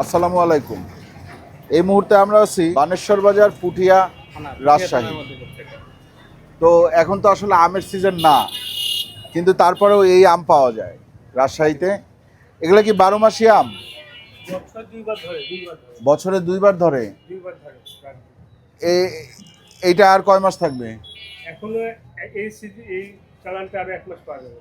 আসসালামু আলাইকুম। এই মুহূর্তে আমরা আছি বানেশ্বর বাজার পুঠিয়া রাজশাহী। তো এখন তো আসলে আমের সিজন না কিন্তু তারপরেও এই আম পাওয়া যায় রাজশাহীতে। এগুলো কি বারো মাসি আম? বছর দুইবার ধরে এইটা আর কয় মাস থাকবে? এখনও এই এই চালানটা আরও এক মাস পাওয়া যাবে।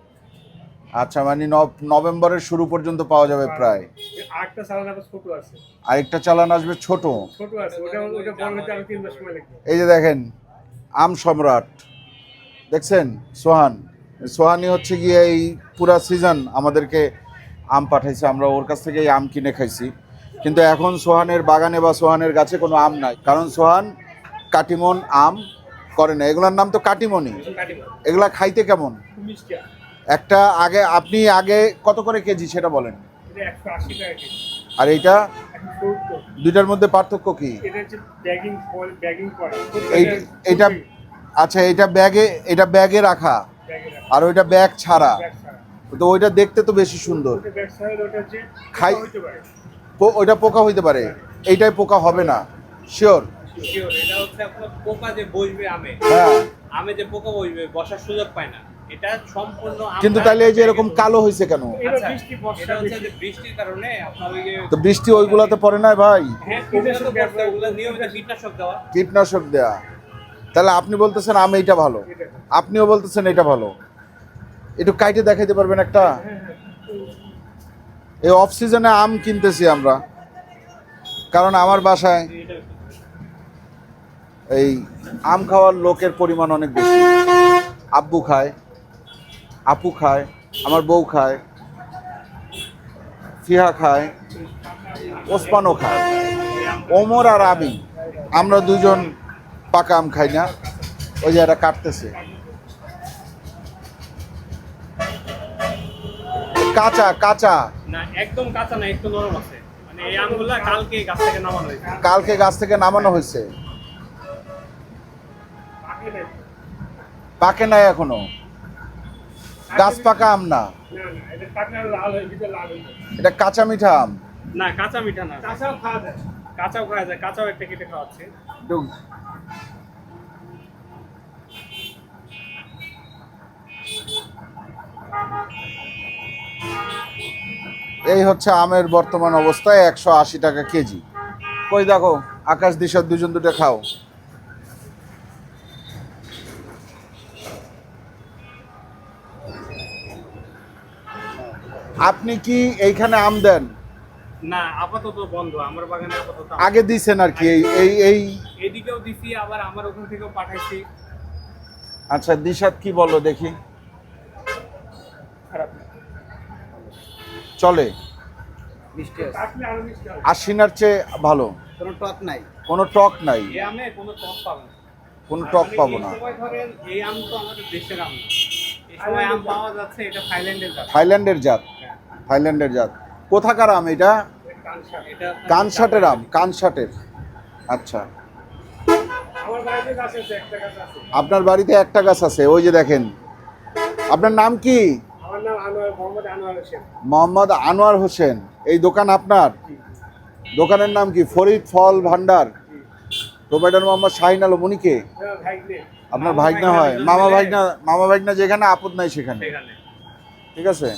আচ্ছা মানে নভ- নভেম্বরের শুরু পর্যন্ত পাওয়া যাবে প্রায়। আরেকটা চালান আবার ছোট আছে। আরেকটা চালান আসবে ছোট। ছোট আছে ওটা ওটা বড় হতে আরও তিন মাস সময় লাগবে। এই যে দেখেন আম সম্রাট। দেখছেন? সোহান। সোহানি হচ্ছে গিয়ে এই পুরা সিজন আমাদেরকে আম পাঠাইছে। আমরা ওর কাছ থেকে আম কিনে খাইছি। কিন্তু এখন সোহানের বাগানে বা সোহানের গাছে কোনো আম নাই। কারণ সোহান কাটিমন আম করে না। এগুলোর নাম তো কাটিমনি। এগুলা খাইতে কেমন। একটা আগে আপনি আগে কত করে কেজি সেটা বলেন? আর এইটা? দুইটার মধ্যে পার্থক্য কি? এটা হচ্ছে ব্যাগিং ব্যাগিং করে। এই এটা আচ্ছা এটা ব্যাগে এটা ব্যাগে রাখা। আর ওইটা ব্যাগ ছাড়া। তো ওইটা দেখতে তো বেশি সুন্দর। ওটা ব্যাগ ছাড়া ওটা হচ্ছে খাই- হইতে পারে। পো- ওইটা পোকা হইতে পারে। এইটাই পোকা হবে না। শিওর এটা হচ্ছে আপনার পোকা যে বসবে আমে। হ্যাঁ। আমে যে পোকা বসবে বসার সুযোগ পায় না। এটা সম্পূর্ণ কিন্তু তাহলে এই যে এরকম কালো হয়েছে কেন? এটা আচ্ছা, বৃষ্টি বর্ষা হচ্ছে যে বৃষ্টির কারণে আপনার ওই যে তো বৃষ্টি ওইগুলাতে পড়ে না ভাই? হ্যাঁ কীটনাশক দেওয়া কীটনাশক দেয়া। তাহলে আপনি বলতেছেন আমি এইটা ভালো। আপনিও বলতেছেন এটা ভালো। একটু কাইটে দেখাইতে পারবেন একটা? এই অফ সিজনে আম কিনতেছি আমরা। কারণ আমার বাসায় এই আম খাওয়ার লোকের পরিমাণ অনেক বেশি। আব্বু খায়। আপু খায় আমার বউ খায় ফিহা খায় ওসমানও খায়। ওমর আর আমি আমরা দুজন পাকা আম খাই না ওই যে কাটতেছে। কাঁচা কাঁচা। একদম কাঁচা না একটু নরম আছে। মানে কালকে গাছ থেকে নামানো হয়েছে। পাকে নাই এখনও। গাছ পাকা আম না। এটা কাঁচা মিঠা আম। না কাঁচা মিঠা না। কাঁচাও খাওয়া যায়। কাঁচাও খাওয়া যায় কাঁচাও একটা কেটে খাওয়াচ্ছে এই হচ্ছে আমের বর্তমান অবস্থায় একশো আশি টাকা কেজি। কই দেখো আকাশ দিশার দুজন দুটো খাও। আপনি কি এইখানে আম দেন? না আপাতত বন্ধ আমার বাগানে আপাতত আগে দিছেন আর কি এই এই এই এদিকেও দিছি আবার আমার ওখান থেকেও পাঠাইছি। আচ্ছা দিশাত কি বলো দেখি। খারাপ চলে। আশিনার চেয়ে ভালো। কোনো টক নাই। কোনো টক নাই? কোনো টক পাবেন না। কোনো টক পাবো না। এই আম তো আমাদের দেশের আম এই সময় আম পাওয়া যাচ্ছে এটা থাইল্যান্ডের জাত। থাইল্যান্ডের জাত। থাইল্যান্ডের জাত। কোথাকার আম এটা? কানসাটের আম কানসাটের। আচ্ছা। আপনার বাড়িতে একটা গাছ আছে ওই যে দেখেন। আপনার নাম কি? মোহাম্মদ আনোয়ার হোসেন। এই দোকান আপনার? দোকানের নাম কি? ফরিদ ফল ভান্ডার প্রোভাইডার মোহাম্মদ শাহিন আলম উনি কে? হ্যাঁ, আপনার ভাইগনা ভাইগনা হয়। মামা ভাইগনা মামা ভাইগনা যেখানে আপদ নাই সেখানে। ঠিক আছে?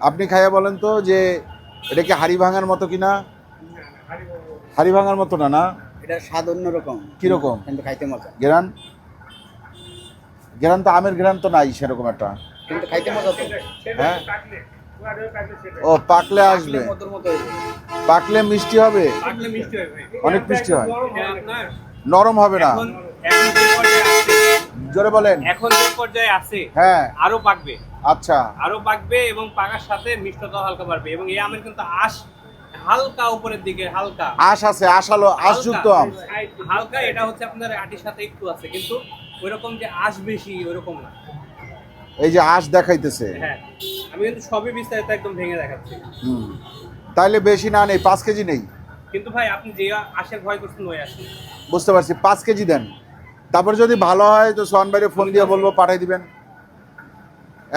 আপনি খাইয়া বলেন তো যে এটা কি হাড়ি ভাঙার মতো কিনা? না, না, হাড়ি ভাঙার মতো না না? এটা স্বাদ অন্যরকম। কীরকম? কিন্তু খাইতে মজা। গেরান? গেরান তো আমের গেরান তো নাই সেরকম একটা। কিন্তু খাইতে মজা তো। হ্যাঁ? ও পাকলে আসবে। পাকলে মিষ্টি হবে? পাকলে মিষ্টি ভাই। অনেক মিষ্টি হয়। নরম হবে না এখন এখন যে পর্যায়ে আছে জোরে বলেন। এখন যে পর্যায়ে আছে হ্যাঁ। আরও পাকবে। আচ্ছা। আরও পাকবে এবং পাকার সাথে মিষ্টতা হালকা বাড়বে এবং এই আমের কিন্তু আশ হালকা উপরের দিকে হালকা। আশ আছে আশালো আশযুক্ত আম। হালকা এটা হচ্ছে আপনার আটির সাথে একটু আছে কিন্তু ওইরকম যে আশ বেশি ওইরকম না। এই যে আশ দেখাইতেছে। হ্যাঁ। আমি কিন্তু সবই বিস্তারিত একদম ভেঙে দেখাচ্ছি। হুম। তাইলে বেশি না নেই পাঁচ কেজি নেই। কিন্তু ভাই আপনি যে আশের ভয় করছেন ওই আসেন বুঝতে পারছি পাঁচ কেজি দেন। তারপর যদি ভালো হয় তো সোহান বাইরে ফোন দিয়ে বলব পাঠাই দিবেন।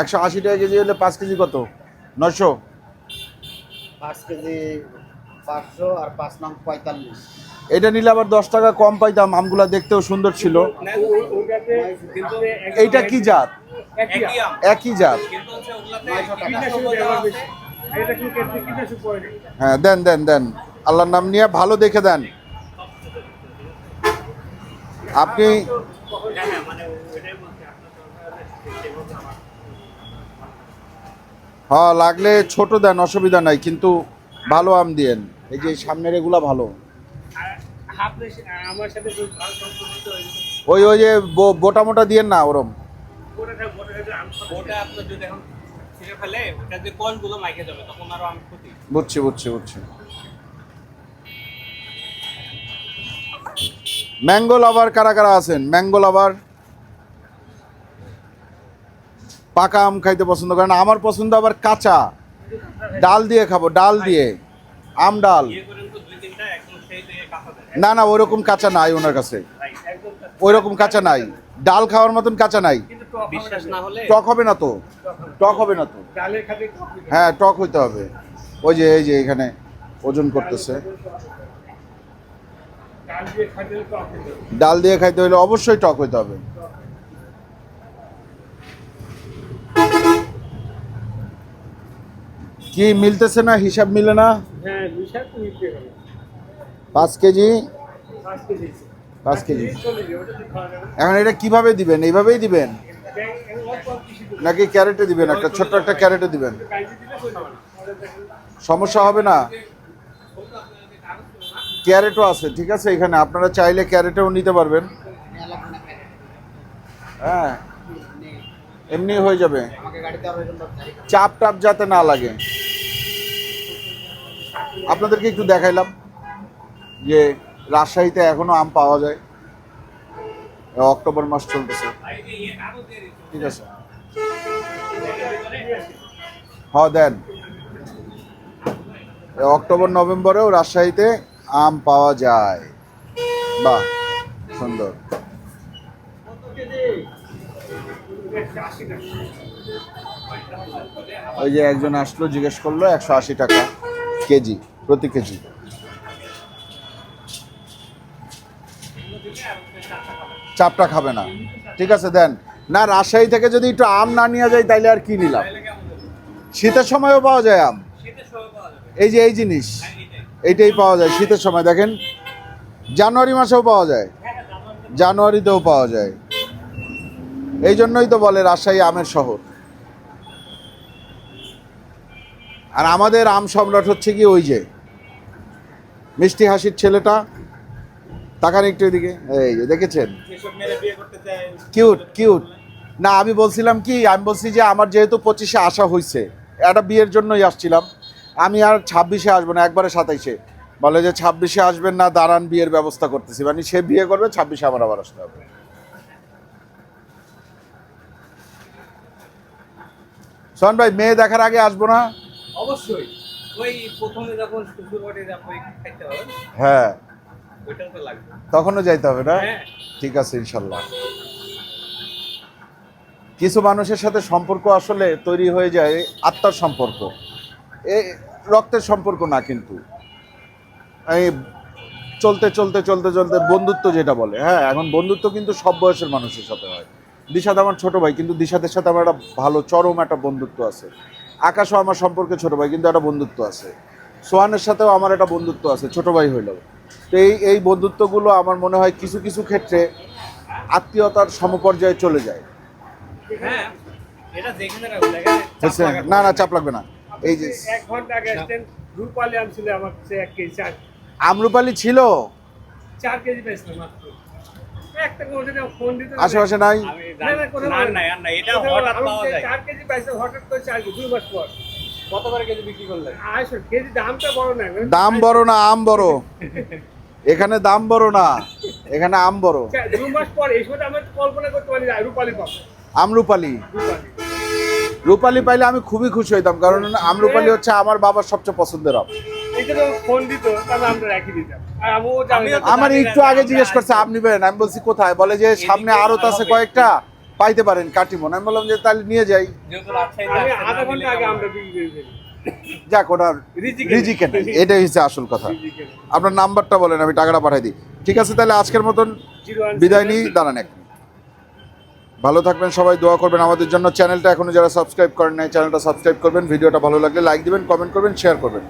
একশো আশি টাকা কেজি হলে পাঁচ কেজি কত? নশো পাঁচ কেজি পাঁচশো আর পাঁচ নং পঁয়তাল্লিশ। এটা নিলে আবার দশ টাকা কম পাইতাম আমগুলা দেখতেও সুন্দর ছিল। এইটা কি জাত? একই জাত। হ্যাঁ দেন দেন দেন। আল্লাহর নাম নিয়ে ভালো দেখে দেন আপনি হ্যাঁ হ্যাঁ মানে ওইটাই বলছি আপনার দরকার হলে সেভাবে আমার হ্যাঁ লাগলে ছোট দেন অসুবিধা নাই কিন্তু ভালো আম দিয়েন। এই যে সামনের এগুলা ভালো। আপনি ওই ওই যে বোটা মোটা দিয়েন না ওরম। বুঝছি বুঝছি ওটা আম খাবে। ওটা আপনার যদি এখন ছিঁড়ে ফেলে ওটা যে কলগুলো মাইকে যাবে তখন আরও আমি ক্ষতি বুঝছি বুঝছি বুঝছি ম্যাঙ্গো লাভার কারা কারা আছেন? ম্যাঙ্গো লাভার পাকা আম খাইতে পছন্দ করেন। আমার পছন্দ আবার কাঁচা। ডাল দিয়ে খাব ডাল দিয়ে। আম ডাল। না না ওইরকম কাঁচা নাই ওনার কাছে। একদম তার- ওই রকম কাঁচা নাই। ডাল খাওয়ার মতন কাঁচা নাই। টক হবে না তো? টক হবে না তো। হ্যাঁ টক হইতে হবে। ওই যে এই যে এখানে ওজন করতেছে। ডাল দিয়ে খাইতে হলে অবশ্যই টক হইতে হবে। কি মিলতেছে না হিসাব মিলে না? হ্যাঁ পাঁচ কেজি? পাঁচ কেজি। এখন এটা কীভাবে দিবেন? এইভাবেই দিবেন। নাকি ক্যারেটে দিবেন? একটা ছোট্ট একটা ক্যারেটে দিবেন? সমস্যা হবে না? ক্যারেটও আছে, ঠিক আছে? এখানে আপনারা চাইলে ক্যারেটেও নিতে পারবেন। হ্যাঁ। এমনি হয়ে যাবে। চাপ টাপ যাতে না লাগে। আপনাদেরকে একটু দেখাইলাম যে রাজশাহীতে এখনও আম পাওয়া যায়। অক্টোবর মাস চলতেছে। ঠিক আছে। হ্যাঁ দেন। অক্টোবর, নভেম্বরেও রাজশাহীতে আম পাওয়া যায়। বাহ, সুন্দর। ওই যে একজন আসলো, জিজ্ঞেস করল, একশো আশি টাকা কেজি, প্রতি কেজি। চাপটা খাবে না। ঠিক আছে, দেন। না, রাজশাহী থেকে যদি একটু আম না নিয়ে যায় তাইলে আর কি নিলাম? শীতের সময়ও পাওয়া যায় আম? এই যে এই জিনিস। এইটাই। পাওয়া যায়, শীতের সময়, দেখেন। জানুয়ারি মাসেও পাওয়া যায়, জানুয়ারিতেও পাওয়া যায়। এই জন্যই তো বলে রাজশাহী আমের শহর। আর আমাদের আম সম্রাট হচ্ছে কি ওই যে, মিষ্টি হাসির ছেলেটা, তাকান একটু এদিকে, এই যে, দেখেছেন? কিউট কিউট না, আমি বলছিলাম কি, আমি বলছি যে আমার যেহেতু পঁচিশে আসা হয়েছে একটা বিয়ের জন্যই আসছিলাম। আমি আর ছাব্বিশে আসব না একবারে সাতাইশে। বলে যে ছাব্বিশে আসবেন না দাঁড়ান বিয়ের ব্যবস্থা করতেছি। মানে সে বিয়ে করবে ছাব্বিশে আমার আবার আসতে হবে। সোহান ভাই মেয়ে দেখার আগে আসব না? অবশ্যই। ওই প্রথমে যখন শ্বশুর খাইতে হবে। হ্যাঁ। তখনও যাইতে হবে না? হ্যাঁ। ঠিক আছে ইনশাল্লাহ। কিছু মানুষের সাথে সম্পর্ক আসলে তৈরি হয়ে যায় আত্মার সম্পর্ক। রক্তের সম্পর্ক না কিন্তু। এই চলতে চলতে চলতে চলতে বন্ধুত্ব যেটা বলে হ্যাঁ এখন বন্ধুত্ব কিন্তু সব বয়সের মানুষের সাথে হয়। দিশাদ আমার ছোট ভাই কিন্তু দিশাদের সাথে আমার একটা ভালো চরম একটা বন্ধুত্ব আছে। আকাশও আমার সম্পর্কে ছোট ভাই কিন্তু একটা বন্ধুত্ব আছে। সোহানের সাথেও আমার একটা বন্ধুত্ব আছে ছোট ভাই হইলেও। তো এই এই বন্ধুত্বগুলো আমার মনে হয় কিছু কিছু ক্ষেত্রে আত্মীয়তার সমপর্যায়ে চলে যায়। হ্যাঁ? না না চাপ লাগবে না। এই যে এক ঘণ্টা আগে আসতেন রূপালি আম ছিল আমার কাছে এক কেজি চার। আমরুপালি ছিল? চার কেজি পেয়েছিলাম মাত্র। আশেপাশে নাই? এটা হঠাৎ পাওয়া যায়। চার কেজি হঠাৎ করে চার কেজি দুই মাস পর। দাম বড় না আম বড়? এখানে দাম বড় না এখানে আম বড়? দু মাস পর এই সময় আমরা কল্পনা করতে পারি না রূপালি পাবো। আমরুপালি রূপালি পাইলে আমি খুবই খুশি হইতাম কারণ আম রূপালি হচ্ছে আমার বাবার সবচেয়ে পছন্দের আম। আমরা আর একটু আগে জিজ্ঞেস করছে আপনি নেবেন? আমি বলছি কোথায়? বলে যে সামনে আড়ত আছে কয়েকটা পাইতে পারেন কাটিমন। আমি বললাম যে তাহলে নিয়ে যাই। যাক ওনার রিজিকে রিজিকে নেই। এটাই হচ্ছে আসল কথা। আপনার নাম্বারটা বলেন আমি টাকাটা পাঠাই দিই। ঠিক আছে তাহলে আজকের মতন বিদায় নিই দাঁড়ান এক মিনিট। ভালো থাকবেন, সবাই দোয়া করবেন আমাদের জন্য। চ্যানেলটা এখনও যারা সাবস্ক্রাইব করেন নাই, চ্যানেলটা সাবস্ক্রাইব করবেন। ভিডিওটা ভালো লাগলে লাইক দিবেন কমেন্ট করবেন শেয়ার করবেন।